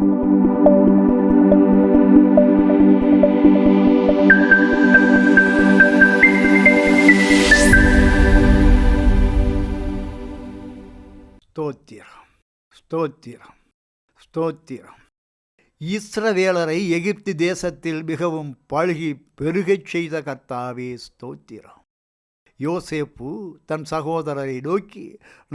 ஸ்தோத்திரம் ஸ்தோத்திரம் ஸ்தோத்திரம். இஸ்ரவேலரை எகிப்து தேசத்தில் மிகவும் பழுகி பெருகச் செய்த கர்த்தாவே ஸ்தோத்திரம். யோசேப்பு தன் சகோதரரை நோக்கி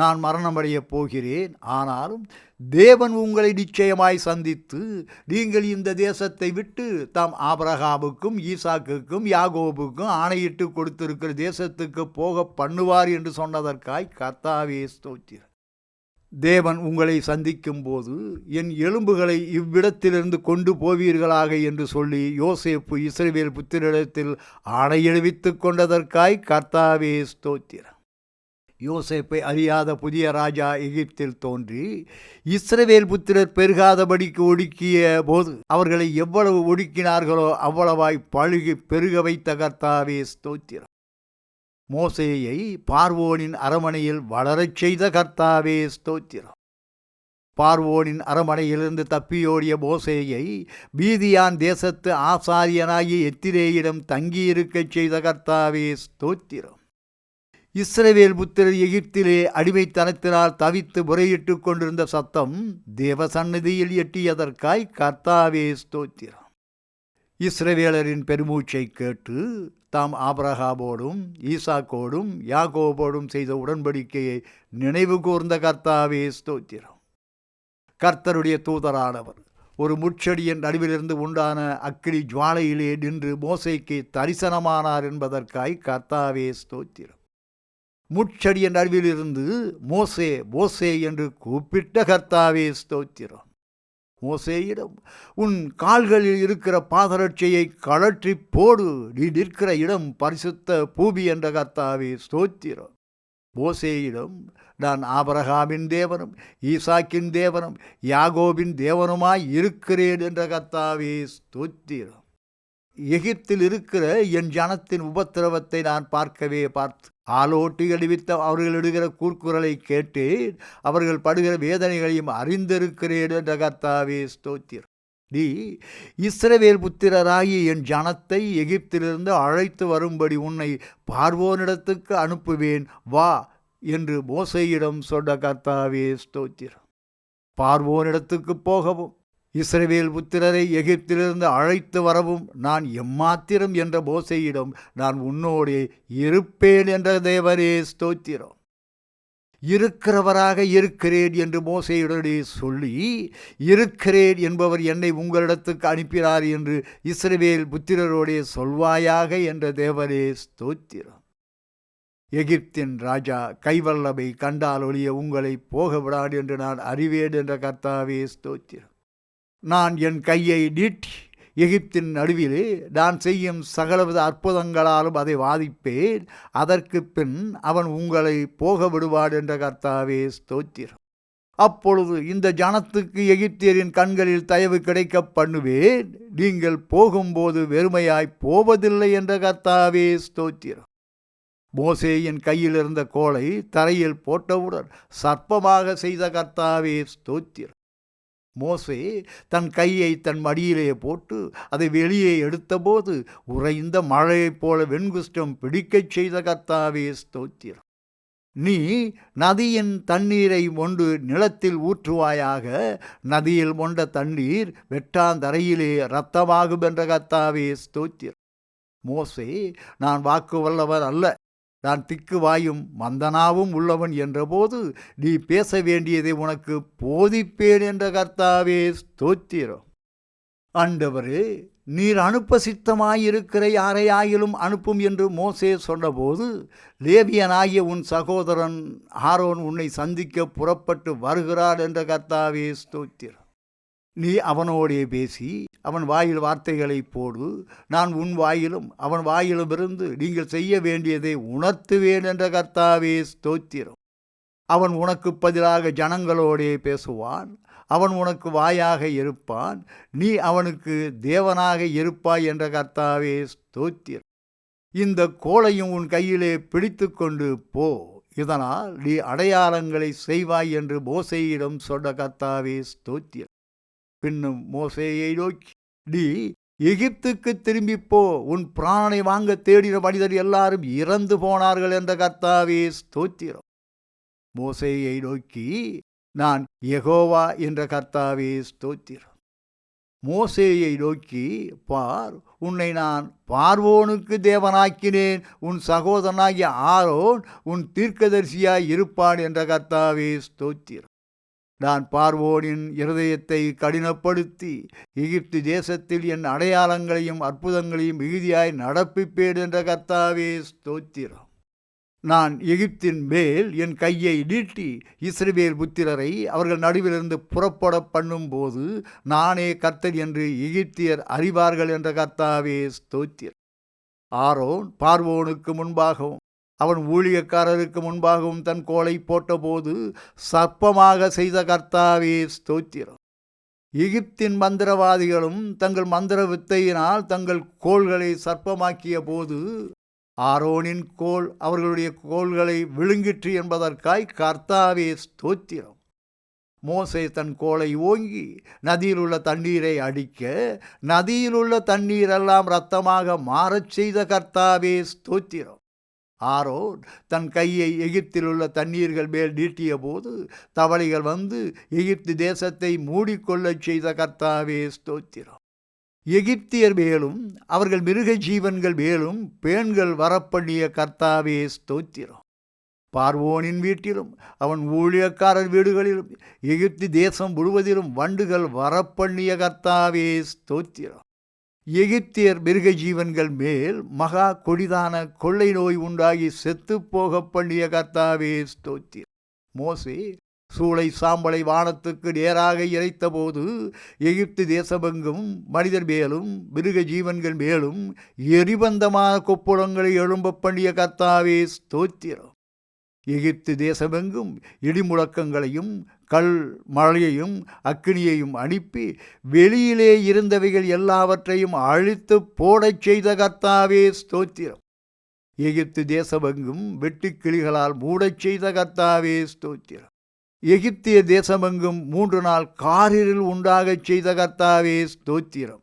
நான் மரணமடையப் போகிறேன். ஆனாலும் தேவன் உங்களை நிச்சயமாய் சந்தித்து நீங்கள் இந்த தேசத்தை விட்டு தாம் ஆபரகாமுக்கும் ஈசாக்குக்கும் யாகோபுக்கும் ஆணையிட்டு கொடுத்திருக்கிற தேசத்துக்கு போக பண்ணுவார் என்று சொன்னதற்காய் கர்த்தாவே ஸ்தோத்திரம். தேவன் உங்களை சந்திக்கும் போது என் எலும்புகளை இவ்விடத்திலிருந்து கொண்டு போவீர்களாக என்று சொல்லி யோசேப்பு இஸ்ரேவேல் புத்திரிடத்தில் ஆணையெழுவித்து கொண்டதற்காய் கர்த்தாவே ஸ்தோத்திரம். யோசேப்பை அறியாத புதிய ராஜா எகிப்தில் தோன்றி இஸ்ரவேல் புத்திரர் பெருகாதபடிக்கு ஒடுக்கிய போது அவர்களை எவ்வளவு ஒடுக்கினார்களோ அவ்வளவாய் பழுகி பெருக வைத்த கர்த்தாவே ஸ்தோத்திரம். மோசேயை பார்வோனின் அரமனையில் வளரச் செய்த கர்த்தாவே ஸ்தோத்திரம். பார்வோனின் அரமனையிலிருந்து தப்பியோடிய மோசேயை பீதியான் தேசத்து ஆசாரியனாகிய எத்திரேயிடம் தங்கியிருக்கச் செய்த கர்த்தாவே ஸ்தோத்திரம். இஸ்ரவேல் புத்திரர் எகிப்திலே அடிமைத்தனத்தினால் தவித்து முறையிட்டு கொண்டிருந்த சத்தம் தேவ எட்டியதற்காய் கர்த்தாவே ஸ்தோத்திரம். இஸ்ரவேலரின் பெருமூச்சை கேட்டு தாம் ஆபரகாமோடும் ஈசாக்கோடும் யாகோபோடும் செய்த உடன்படிக்கையை நினைவு கூர்ந்த கர்த்தாவே ஸ்தோத்திரம். கர்த்தருடைய தூதரானவர் ஒரு முட்செடியின் நடுவிலிருந்து உண்டான அக்கினி ஜுவாலையிலே நின்று மோசைக்கு தரிசனமானார் என்பதற்காய் கர்த்தாவே ஸ்தோத்திரம். முட்செடியின் நடுவிலிருந்து மோசே மோசே என்று கூப்பிட்ட கர்த்தாவே ஸ்தோத்திரம். மோசேயிடம் உன் கால்களில் இருக்கிற பாதரட்சையை கழற்றி போடு நீ நிற்கிற இடம் பரிசுத்த பூமி என்ற கர்த்தாவே ஸ்தோத்திரம். மோசேயிடம் நான் ஆபரகாமின் தேவனும் ஈசாக்கின் தேவனும் யாகோபின் தேவனுமாய் இருக்கிறேன் என்ற கர்த்தாவே ஸ்தோத்திரம். எகிப்தில் இருக்கிற என் ஜனத்தின் உபத்திரவத்தை நான் பார்க்கவே பார்த்து ஆலோட்டி அடிவித்த அவர்கள் இடுகிற கூர்க்குரலை கேட்டு அவர்கள் படுகிற வேதனைகளையும் அறிந்திருக்கிறேன் என்ற கர்த்தாவே ஸ்தோத்திரம். நீ இஸ்ரவேல் புத்திரராகி என் ஜனத்தை எகிப்திலிருந்து அழைத்து வரும்படி உன்னை பார்வோனிடத்துக்கு அனுப்புவேன் வா என்று மோசையிடம் சொன்ன கர்த்தாவே ஸ்தோத்திரம். பார்வோனிடத்துக்கு போகவும் இஸ்ரவேல் புத்திரரை எகிப்திலிருந்து அழைத்து வரவும் நான் எம்மாத்திரம் என்ற போசையிடம் நான் உன்னோடே இருப்பேன் என்ற தேவரே ஸ்தோத்திரம். இருக்கிறவராக இருக்கிறேன் என்று மோசையுடனே சொல்லி இருக்கிறேன் என்பவர் என்னை உங்களிடத்துக்கு அனுப்பினார் என்று இஸ்ரவேல் புத்திரரோடே சொல்வாயாக என்ற தேவரே ஸ்தோத்திரம். எகிப்தின் ராஜா கைவல்லமை கண்டால் ஒழிய உங்களை போக விடாது என்று நான் அறிவேன் என்ற கர்த்தாவே ஸ்தோத்திரம். நான் என் கையை நீட்டி எகிப்தின் நடுவிலே நான் செய்யும் சகலவித அற்புதங்களாலும் அதை வாதிப்பேன். அதற்கு பின் அவன் உங்களை போக விடுவாள் என்ற கர்த்தாவே ஸ்தோத்திரம். அப்பொழுது இந்த ஜனத்துக்கு எகிப்தியரின் கண்களில் தயவு கிடைக்க பண்ணுவேன். நீங்கள் போகும்போது வெறுமையாய் போவதில்லை என்ற கர்த்தாவே ஸ்தோத்திரம். மோசேயின் கையில் இருந்த கோலை தரையில் போட்டவுடன் சர்ப்பமாக செய்த கர்த்தாவே ஸ்தோத்திரம். மோசே தன் கையை தன் மடியிலே போட்டு அதை வெளியே எடுத்தபோது உறைந்த மழையைப் போல வெண்குஷ்டம் பிடிக்கச் செய்த கர்த்தாவே ஸ்தோத்திரம். நீ நதியின் தண்ணீரை மொண்டு நிலத்தில் ஊற்றுவாயாக நதியில் மொண்ட தண்ணீர் வெட்டாந்தரையிலே இரத்தமாகும் என்ற கர்த்தாவே ஸ்தோத்திரம். மோசே நான் வாக்கு வல்லவர் அல்ல. நான் திக்கு வாயும் மந்தனாவும் உள்ளவன் என்றபோது நீ பேச வேண்டியதை உனக்கு போதிப்பேன் என்ற கர்த்தாவே ஸ்தோத்திரம். ஆண்டவரே நீர் அனுப்ப சித்தமாயிருக்கிற யாரையாயிலும் அனுப்பும் என்று மோசே சொன்னபோது லேவியனாகிய உன் சகோதரன் ஆரோன் உன்னை சந்திக்க புறப்பட்டு வருகிறார் என்ற கர்த்தாவே ஸ்தோத்திரம். நீ அவனோடே பேசி அவன் வாயில் வார்த்தைகளை போடு. நான் உன் வாயிலும் அவன் வாயிலுமிருந்து நீங்கள் செய்ய வேண்டியதை உணர்த்துவேன் என்ற கர்த்தாவே ஸ்தோத்திரம். அவன் உனக்கு பதிலாக ஜனங்களோடே பேசுவான். அவன் உனக்கு வாயாக இருப்பான். நீ அவனுக்கு தேவனாக இருப்பாய் என்ற கர்த்தாவே ஸ்தோத்திரம். இந்த கோளையும் உன் கையிலே பிடித்து கொண்டு போ. இதனால் நீ அடையாளங்களை செய்வாய் என்று மோசையிடம் சொன்ன கர்த்தாவே ஸ்தோத்திரம். பின்னும் மோசேயை நோக்கி நீ எகிப்துக்கு திரும்பிப்போ உன் பிராணனை வாங்க தேடின மனிதர் எல்லாரும் இறந்து போனார்கள் என்ற கர்த்தாவே ஸ்தோத்திரம். மோசேயை நோக்கி நான் எகோவா என்ற கர்த்தாவே ஸ்தோத்திரம். மோசேயை நோக்கி பார் உன்னை நான் பார்வோனுக்கு தேவனாக்கினேன். உன் சகோதரனாகிய ஆரோன் உன் தீர்க்கதரிசியாய் இருப்பான் என்ற கர்த்தாவே ஸ்தோத்திரம். நான் பார்வோனின் இருதயத்தை கடினப்படுத்தி எகிப்து தேசத்தில் என் அடையாளங்களையும் அற்புதங்களையும் மிகுதியாய் நடப்பிப்பேன் என்ற கர்த்தாவே ஸ்தோத்திரம். நான் எகிப்தின் மேல் என் கையை நீட்டி இஸ்ரவேல் புத்திரரை அவர்கள் நடுவிலிருந்து புறப்பட பண்ணும்போது நானே கர்த்தர் என்று எகிப்தியர் அறிவார்கள் என்ற கர்த்தாவே ஸ்தோத்திரம். ஆரோன் பார்வோனுக்கு முன்பாகவும் அவன் ஊழியக்காரருக்கு முன்பாகவும் தன் கோலை போட்டபோது சர்ப்பமாக செய்த கர்த்தாவே ஸ்தோத்திரம். எகிப்தின் மந்திரவாதிகளும் தங்கள் மந்திர வித்தையினால் தங்கள் கோள்களை சர்ப்பமாக்கிய போது ஆரோனின் கோல் அவர்களுடைய கோள்களை விழுங்கிற்று என்பதற்காய் கர்த்தாவே ஸ்தோத்திரம். மோசே தன் கோலை ஓங்கி நதியில் உள்ள தண்ணீரை அடிக்க நதியில் உள்ள தண்ணீரெல்லாம் இரத்தமாக மாறச் செய்த கர்த்தாவே ஸ்தோத்திரம். ஆரோன் தன் கையை எகிப்தில் உள்ள தண்ணீர்கள் மேல் நீட்டிய போது தவளைகள் வந்து எகிப்து தேசத்தை மூடிக்கொள்ளச் செய்த கர்த்தாவே ஸ்தோத்திரம். எகிப்தியர் மேலும் அவர்கள் மிருக ஜீவன்கள் மேலும் பேண்கள் வரப்பண்ணிய கர்த்தாவே ஸ்தோத்திரம். பார்வோனின் வீட்டிலும் அவன் ஊழியக்காரர் வீடுகளிலும் எகிப்து தேசம் முழுவதிலும் வண்டுகள் வரப்பண்ணிய கர்த்தாவே ஸ்தோத்திரம். எகிப்தியர் மிருக ஜீவன்கள் மேல் மகா கொடிதான கொள்ளை நோய் உண்டாகி செத்து பண்ணிய கர்த்தாவே ஸ்தோத்திரம். மோசே சூளை சாம்பலை வானத்துக்கு நேராக இறைத்தபோது எகிப்து தேசமெங்கும் மனிதர் மேலும் மிருக ஜீவன்கள் மேலும் எரிபந்தமான கொப்புளங்களை எழும்ப பண்ணிய கர்த்தாவே ஸ்தோத்திரம். எகிப்து தேசமெங்கும் இடிமுழக்கங்களையும் கல் மழையையும் அக்கினியையும் அனுப்பி வெளியிலே இருந்தவைகள் எல்லாவற்றையும் அழித்து போடச் செய்த கர்த்தாவே ஸ்தோத்திரம். எகிப்து தேசமெங்கும் வெட்டுக்கிளிகளால் மூடச் செய்த கர்த்தாவே ஸ்தோத்திரம். எகிப்திய தேசமெங்கும் மூன்று நாள் காரில் உண்டாகச் செய்த கர்த்தாவே ஸ்தோத்திரம்.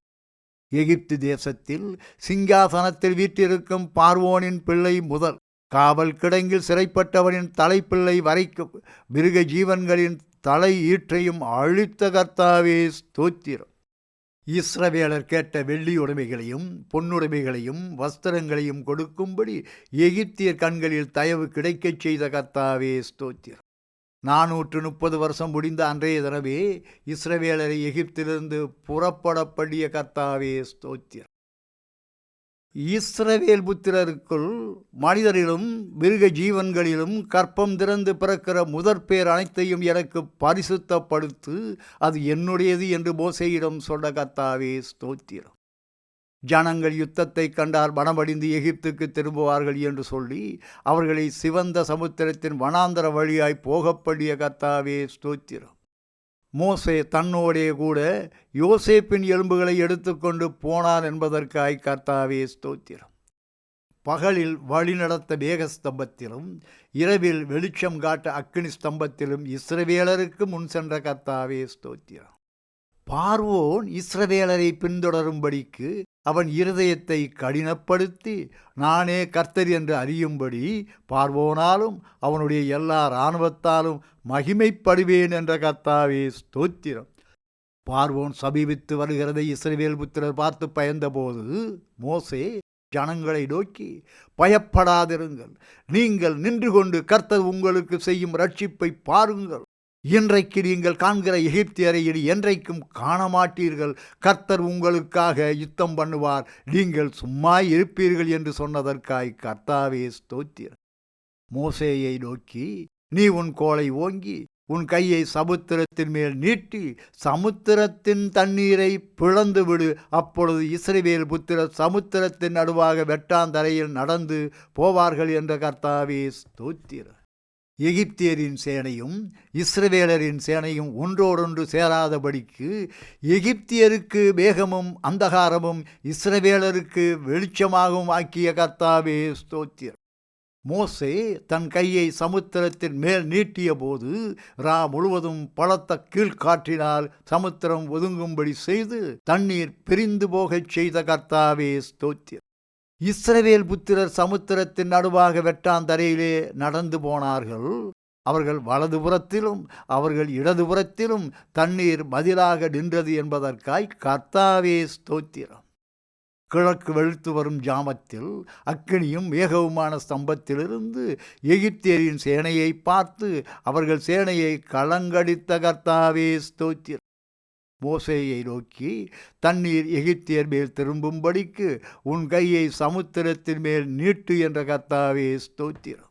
எகிப்து தேசத்தில் சிங்காசனத்தில் வீற்றிருக்கும் பார்வோனின் பிள்ளை முதல் காவல் கிடங்கில் சிறைப்பட்டவனின் தலைப்பிள்ளை வரைக்கும் மிருக ஜீவன்களின் தலை ஈற்றையும் அழித்த கர்த்தாவே ஸ்தோத்திரம். இஸ்ரவேலர் கேட்ட வெள்ளி உடைமைகளையும் பொன்னுடைமைகளையும் வஸ்திரங்களையும் கொடுக்கும்படி எகிப்தியர் கண்களில் தயவு கிடைக்கச் செய்த கர்த்தாவே ஸ்தோத்திரம். நானூற்று முப்பது வருஷம் முடிந்த அன்றைய தினமே இஸ்ரவேலரை எகிப்திலிருந்து புறப்படப்படிய கர்த்தாவே ஸ்தோத்திரம். இஸ்ரவேல் புத்திரருக்குள் மனிதரிலும் மிருக ஜீவன்களிலும் கற்பம் திறந்து பிறக்கிற முதற் பேர் அனைத்தையும் எனக்கு பரிசுத்தப்படுத்து அது என்னுடையது என்று மோசையிடம் சொன்ன கத்தாவே ஸ்தோத்திரம். ஜனங்கள் யுத்தத்தை கண்டால் மனமடிந்து எகிப்துக்கு திரும்புவார்கள் என்று சொல்லி அவர்களை சிவந்த சமுத்திரத்தின் வனாந்தர வழியாய் போகப்படிய கத்தாவே ஸ்தோத்திரம். மோசே தன்னோடே கூட யோசேப்பின் எலும்புகளை எடுத்துக்கொண்டு போனான் என்பதற்காய் கர்த்தாவே ஸ்தோத்திரம். பகலில் வழிநடத்த மேகஸ்தம்பத்திலும் இரவில் வெளிச்சம் காட்ட அக்கினி ஸ்தம்பத்திலும் இஸ்ரவேலருக்கு முன் சென்ற கர்த்தாவே ஸ்தோத்திரம். பார்வோன் இஸ்ரவேலரை பின்தொடரும்படிக்கு அவன் இருதயத்தை கடினப்படுத்தி நானே கர்த்தர் என்று அறியும்படி பார்வோனாலும் அவனுடைய எல்லா இராணுவத்தாலும் மகிமைப்படுவேன் என்ற கர்த்தாவே ஸ்தோத்திரம். பார்வோன் சமீபித்து வருகிறதை இஸ்ரவேல் புத்திரர் பார்த்து பயந்தபோது மோசே ஜனங்களை நோக்கி பயப்படாதிருங்கள். நீங்கள் நின்று கொண்டு கர்த்தர் உங்களுக்கு செய்யும் ரட்சிப்பை பாருங்கள். இன்றைக்கு நீங்கள் காண்கிற எகிப்தியரை இனி என்றைக்கும் காணமாட்டீர்கள். கர்த்தர் உங்களுக்காக யுத்தம் பண்ணுவார். நீங்கள் சும்மா இருப்பீர்கள் என்று சொன்னதற்காய் கர்த்தாவே ஸ்தோத்திரம். மோசேயை நோக்கி நீ உன் கோலை ஓங்கி உன் கையை சமுத்திரத்தின் மேல் நீட்டி சமுத்திரத்தின் தண்ணீரை பிளந்து விடு. அப்பொழுது இஸ்ரேவேல் புத்திரர் சமுத்திரத்தின் நடுவாக வெட்டாந்தரையில் நடந்து போவார்கள் என்ற கர்த்தாவே ஸ்தோத்திரம். எகிப்தியரின் சேனையும் இஸ்ரவேலரின் சேனையும் ஒன்றோடொன்று சேராதபடிக்கு எகிப்தியருக்கு மேகமும் அந்தகாரமும் இஸ்ரவேலருக்கு வெளிச்சமாகவும் ஆக்கிய கர்த்தாவே ஸ்தோத்தியர் மோசே தன் கையை சமுத்திரத்தின் மேல் நீட்டிய போது ரா முழுவதும் பலத்த கீழ்காற்றினால் சமுத்திரம் ஒதுங்கும்படி செய்து தண்ணீர் பிரிந்து போகச் செய்த கர்த்தாவே ஸ்தோத்தியர் இஸ்ரவேல் புத்திரர் சமுத்திரத்தின் நடுவாக வெட்டாந்தரையிலே நடந்து போனார்கள். அவர்கள் வலதுபுறத்திலும் அவர்கள் இடதுபுறத்திலும் தண்ணீர் மதிலாக நின்றது என்பதற்காய் கர்த்தாவே ஸ்தோத்திரம். கிழக்கு வெளுத்து வரும் ஜாமத்தில் அக்கினியும் மேகவுமான ஸ்தம்பத்திலிருந்து எகிப்தியரின் சேனையை பார்த்து அவர்கள் சேனையை களங்கடித்த கர்த்தாவே ஸ்தோத்திரம். மோசேயை நோக்கி தண்ணீர் எகிப்தியர் மேல் திரும்பும்படிக்கு உன் கையை சமுத்திரத்தின் மேல் நீட்டு என்ற கர்த்தாவே ஸ்தோத்திரம்.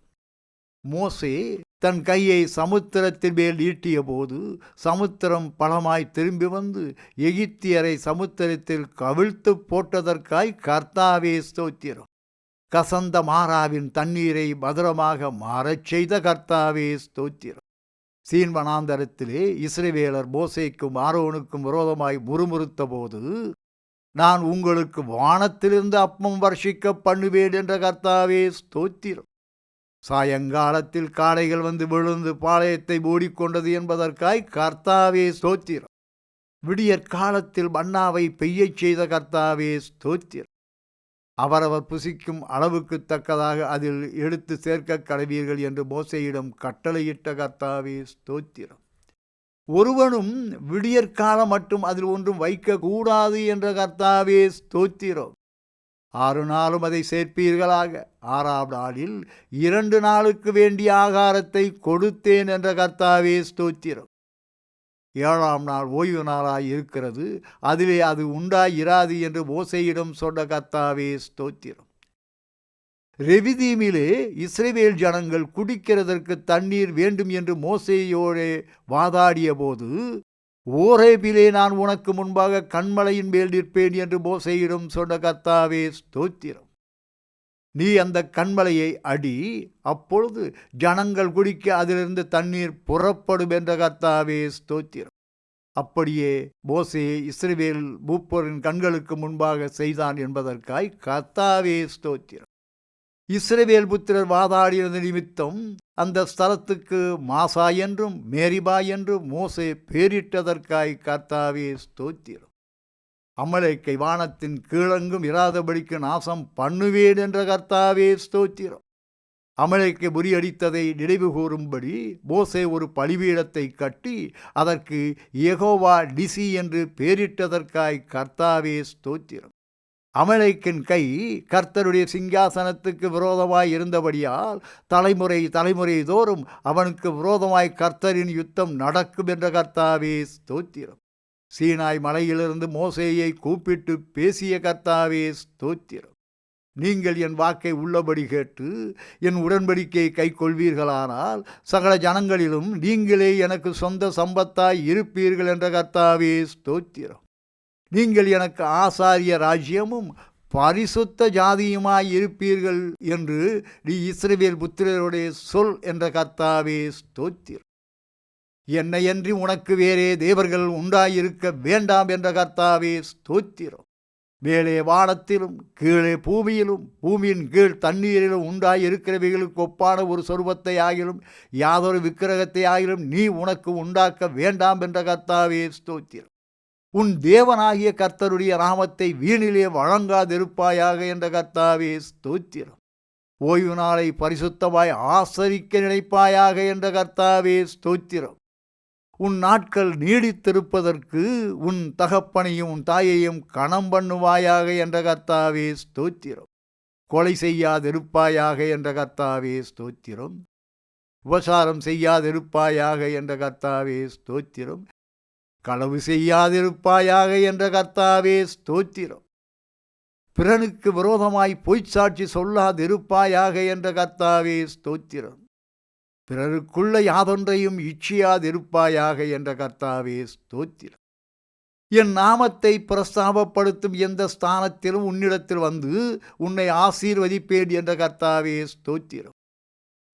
மோசே தன் கையை சமுத்திரத்தின் மேல் நீட்டிய போது சமுத்திரம் பலமாய் திரும்பி வந்து எகிப்தியரை சமுத்திரத்தில் கவிழ்த்து போட்டதற்காய் கர்த்தாவே ஸ்தோத்திரம். கசந்த மாறாவின் தண்ணீரை மதுரமாக மாறச் செய்த கர்த்தாவே ஸ்தோத்திரம். சீன் வனாந்தரத்திலே இஸ்ரவேலர் மோசேக்கும் ஆரோனுக்கும் விரோதமாய் முறுமுறுத்த போது நான் உங்களுக்கு வானத்திலிருந்து அப்பம் வர்ஷிக்க பண்ணுவேன் என்ற கர்த்தாவே ஸ்தோத்திரம். சாயங்காலத்தில் காளைகள் வந்து விழுந்து பாளையத்தை மூடிக்கொண்டது என்பதற்காய் கர்த்தாவே ஸ்தோத்திரம். விடியற் காலத்தில் மன்னாவை பெய்யச் செய்த கர்த்தாவே ஸ்தோத்திரம். அவரவர் புசிக்கும் அளவுக்கு தக்கதாக அதில் எடுத்து சேர்க்க கடவீர்கள் என்று மோசையிடம் கட்டளையிட்ட கர்த்தாவே ஸ்தோத்திரம். ஒருவனும் விடியற்காலம் மட்டும் அதில் ஒன்றும் வைக்கக்கூடாது என்ற கர்த்தாவே ஸ்தோத்திரம். ஆறு நாளும் அதை சேர்ப்பீர்களாக. ஆறாம் நாளில் இரண்டு நாளுக்கு வேண்டிய ஆகாரத்தை கொடுத்தேன் என்ற கர்த்தாவே ஸ்தோத்திரம். ஏழாம் நாள் ஓய்வு நாளாய் இருக்கிறது. அதிலே அது உண்டாயிராது என்று மோசையிடம் சொன்ன கத்தாவே ஸ்தோத்திரம். ரெவிதீமிலே இஸ்ரேவேல் ஜனங்கள் குடிக்கிறதற்கு தண்ணீர் வேண்டும் என்று மோசையோடே வாதாடிய போது ஓரேபிலே நான் உனக்கு முன்பாக கண்மலையின் மேல் நிற்பேன் என்று மோசையிடம் சொன்ன கத்தாவே ஸ்தோத்திரம். நீ அந்த கண்மலையை அடி. அப்பொழுது ஜனங்கள் குடிக்க அதிலிருந்து தண்ணீர் புறப்படும் என்ற கர்த்தாவே ஸ்தோத்திரம். அப்படியே மோசே இஸ்ரேவேல் மூப்பரின் கண்களுக்கு முன்பாக செய்தான் என்பதற்காய் கர்த்தாவே ஸ்தோத்திரம். இஸ்ரேவேல் புத்திரர் வாதாடியது நிமித்தம் அந்த ஸ்தலத்துக்கு மாசா என்றும் மேரிபா என்றும் மோசே பேரிட்டதற்காய் கர்த்தாவே ஸ்தோத்திரம். அமலேக்கை வானத்தின் கீழங்கும் இராதபடிக்கு நாசம் பண்ணுவேன் என்ற கர்த்தாவே ஸ்தோத்திரம். அமலேக்கை முறியடித்ததை நினைவு கூறும்படி மோசே ஒரு பலிபீடத்தை கட்டி அதற்கு எகோவா டிசி என்று பேரிட்டதற்காய் கர்த்தாவே ஸ்தோத்திரம். அமலைக்கின் கை கர்த்தருடைய சிங்காசனத்துக்கு விரோதமாய் இருந்தபடியால் தலைமுறை தலைமுறை தோறும் அவனுக்கு விரோதமாய் கர்த்தரின் யுத்தம் நடக்கும் என்ற கர்த்தாவே ஸ்தோத்திரம். சீனாய் மலையிலிருந்து மோசேயை கூப்பிட்டு பேசிய கர்த்தாவே ஸ்தோத்திரம். நீங்கள் என் வாக்கை உள்ளபடி கேட்டு என் உடன்படிக்கையை கை கொள்வீர்களானால் சகல ஜனங்களிலும் நீங்களே எனக்கு சொந்த சம்பத்தாய் இருப்பீர்கள் என்ற கர்த்தாவே ஸ்தோத்திரம். நீங்கள் எனக்கு ஆசாரிய ராஜ்யமும் பரிசுத்த ஜாதியுமாய் இருப்பீர்கள் என்று நீ இஸ்ரவேல் புத்திரருடைய சொல் என்ற கர்த்தாவே ஸ்தோத்திரம். என்னையன்றி உனக்கு வேறே தேவர்கள் உண்டாயிருக்க வேண்டாம் என்ற கர்த்தாவே ஸ்தோத்திரம். மேலே வானத்திலும் கீழே பூமியிலும் பூமியின் கீழ் தண்ணீரிலும் உண்டாயிருக்கிறவைகளுக்கு ஒப்பான ஒரு சொருபத்தை ஆகிலும் யாதொரு விக்கிரகத்தை ஆகிலும் நீ உனக்கு உண்டாக்க வேண்டாம் என்ற கர்த்தாவே ஸ்தோத்திரம். உன் தேவனாகிய கர்த்தருடைய நாமத்தை வீணிலே வழங்காதிருப்பாயாக என்ற கர்த்தாவே ஸ்தோத்திரம். ஓய்வு நாளை பரிசுத்தமாய் ஆசரிக்க நினைப்பாயாக என்ற கர்த்தாவே ஸ்தோத்திரம். உன் நாட்கள் நீடித்திருப்பதற்கு உன் தகப்பனையும் உன் தாயையும் கணம் பண்ணுவாயாக என்ற கர்த்தாவே ஸ்தோத்திரம். கொலை செய்யாதிருப்பாயாக என்ற கர்த்தாவே ஸ்தோத்திரம். உபசாரம் செய்யாதிருப்பாயாக என்ற கர்த்தாவே ஸ்தோத்திரம். களவு செய்யாதிருப்பாயாக என்ற கர்த்தாவே ஸ்தோத்திரம். பிறனுக்கு விரோதமாய் பொய்ச்சாட்சி சொல்லாதிருப்பாயாக என்ற கர்த்தாவே ஸ்தோத்திரம். பிறருக்குள்ள யாதொன்றையும் இச்சியாதிருப்பாயாக என்ற கர்த்தாவே ஸ்தோத்திரம். என் நாமத்தை பிரஸ்தாபப்படுத்தும் எந்த ஸ்தானத்திலும் உன்னிடத்தில் வந்து உன்னை ஆசீர்வதிப்பேன் என்ற கர்த்தாவே ஸ்தோத்திரம்.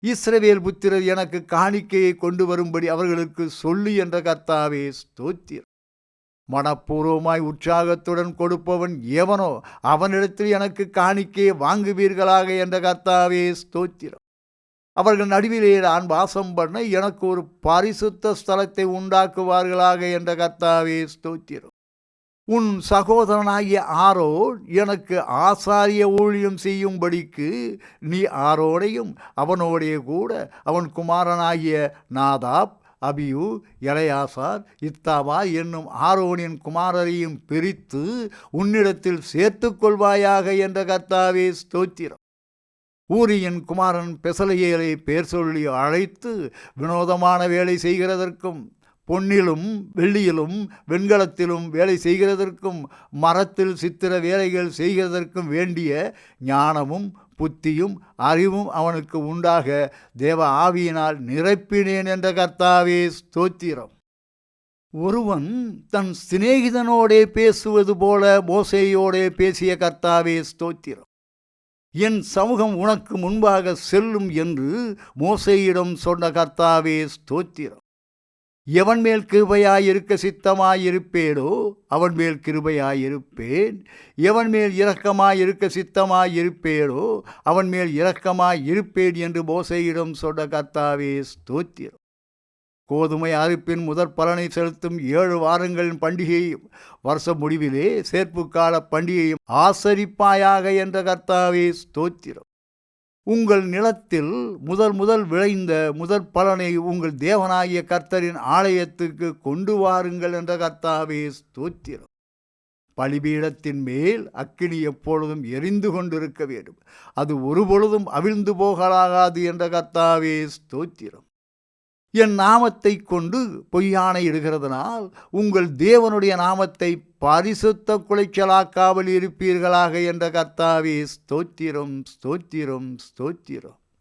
இஸ்ரவேல் புத்திரர் எனக்கு காணிக்கையை கொண்டு வரும்படி அவர்களுக்கு சொல்லு என்ற கர்த்தாவே ஸ்தோத்திரம். மனப்பூர்வமாய் உற்சாகத்துடன் கொடுப்பவன் எவனோ அவனிடத்தில் எனக்கு காணிக்கையை வாங்குவீர்களாக என்ற கர்த்தாவே ஸ்தோத்திரம். அவர்கள் நடுவிலே நான் வாசம் பண்ண எனக்கு ஒரு பரிசுத்த ஸ்தலத்தை உண்டாக்குவார்களாக என்ற கர்த்தாவே ஸ்தோத்திரம். உன் சகோதரனாகிய ஆரோன் எனக்கு ஆசாரிய ஊழியம் செய்யும்படிக்கு நீ ஆரோடையும் அவனோடைய கூட அவன் குமாரனாகிய நாதாப் அபியு இளையாசார் இத்தாவா என்னும் ஆரோனின் குமாரரையும் பிரித்து உன்னிடத்தில் சேர்த்து கொள்வாயாக என்ற கர்த்தாவே ஸ்தோத்திரம். ஊரியின் குமாரன் பெசலையேலை பேர் சொல்லி அழைத்து வினோதமான வேலை செய்கிறதற்கும் பொன்னிலும் வெள்ளியிலும் வெண்கலத்திலும் வேலை செய்கிறதற்கும் மரத்தில் சித்திர வேலைகள் செய்கிறதற்கும் வேண்டிய ஞானமும் புத்தியும் அறிவும் அவனுக்கு உண்டாக தேவ ஆவியினால் நிரப்பினேன் என்ற கர்த்தாவே ஸ்தோத்திரம். ஒருவன் தன் சிநேகிதனோடே பேசுவது போல மோசையோடே பேசிய கர்த்தாவே ஸ்தோத்திரம். என் சமூகம் உனக்கு முன்பாக செல்லும் என்று மோசையிடம் சொன்ன கர்த்தாவே ஸ்தோத்திரம். எவன் மேல் கிருபையாயிருக்க சித்தமாயிருப்பேனோ அவன் மேல் கிருபையாயிருப்பேன். எவன் மேல் இரக்கமாயிருக்க சித்தமாயிருப்பேனோ அவன் மேல் இரக்கமாயிருப்பேன் என்று மோசையிடம் சொன்ன கர்த்தாவே ஸ்தோத்திரம். கோதுமை அறுப்பின் முதற் பலனை செலுத்தும் ஏழு வாரங்களின் பண்டிகையும் வருஷ முடிவிலே சேர்ப்புக்கால பண்டிகையும் ஆசரிப்பாயாக என்ற கர்த்தாவே ஸ்தோத்திரம். உங்கள் நிலத்தில் முதல் முதல் விளைந்த முதற் பலனை உங்கள் தேவனாகிய கர்த்தரின் ஆலயத்துக்கு கொண்டு வாருங்கள் என்ற கர்த்தாவே ஸ்தோத்திரம். பலிபீடத்தின் மேல் அக்கினி எப்பொழுதும் எரிந்து கொண்டிருக்க வேண்டும். அது ஒருபொழுதும் அவிழ்ந்து போகலாகாது என்ற கர்த்தாவே ஸ்தோத்திரம். என் நாமத்தை கொண்டு பொய்யானை இடுகிறதுனால் உங்கள் தேவனுடைய நாமத்தை பரிசுத்த குலைச்சலாக்காமல் இருப்பீர்களாக என்ற கர்த்தாவே ஸ்தோத்திரம் ஸ்தோத்திரம் ஸ்தோத்திரம்.